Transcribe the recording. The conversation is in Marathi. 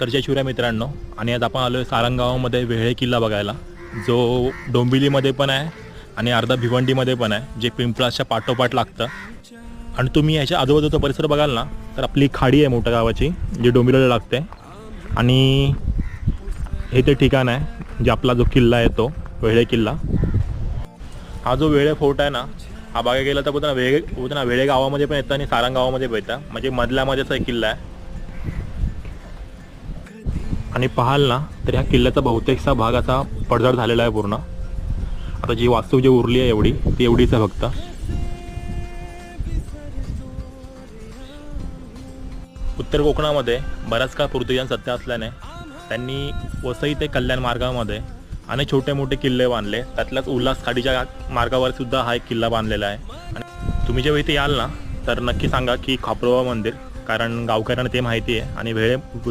तर जय शिवराय मित्रांनो. आणि आज आपण आलो आहे सारंगावामध्ये वेळे किल्ला बघायला. जो डोंबिवलीमध्ये पण आहे आणि अर्धा भिवंडीमध्ये पण आहे जे पिंपळाच्या पाठोपाठ लागतं. आणि तुम्ही याच्या आजूबाजूचा परिसर बघाल ना तर आपली खाडी आहे मोठ्या गावाची जी डोंबिवलीला लागते. आणि हे ते ठिकाण आहे जे आपला जो किल्ला आहे तो वेळे किल्ला. हा जो वेळे फोर्ट आहे ना हा बघायला गेला तर बोलतो ना वेळे ना वेळे गावामध्ये पण येतं आणि सारंग गावामध्ये पण येतं. म्हणजे मधल्यामध्येच एक किल्ला आहे. आणि पाहाल ना तर ह्या किल्ल्याचा बहुतेकसा भाग असा पडझड झालेला आहे पूर्ण. आता जी वास्तू जी उरली आहे एवढी ती एवढीच आहे फक्त. उत्तर कोकणामध्ये बराच काळ पोर्तुगीजांत सत्ता असल्याने त्यांनी वसई ते कल्याण मार्गामध्ये अनेक छोटे मोठे किल्ले बांधले. त्यातल्याच उल्हास खाडीच्या मार्गावर सुद्धा हा एक किल्ला बांधलेला आहे. आणि तुम्ही जेव्हा इथे याल ना तर नक्की सांगा की खापरोबा मंदिर कारण गावकऱ्यांना ते माहिती आहे आणि वेळे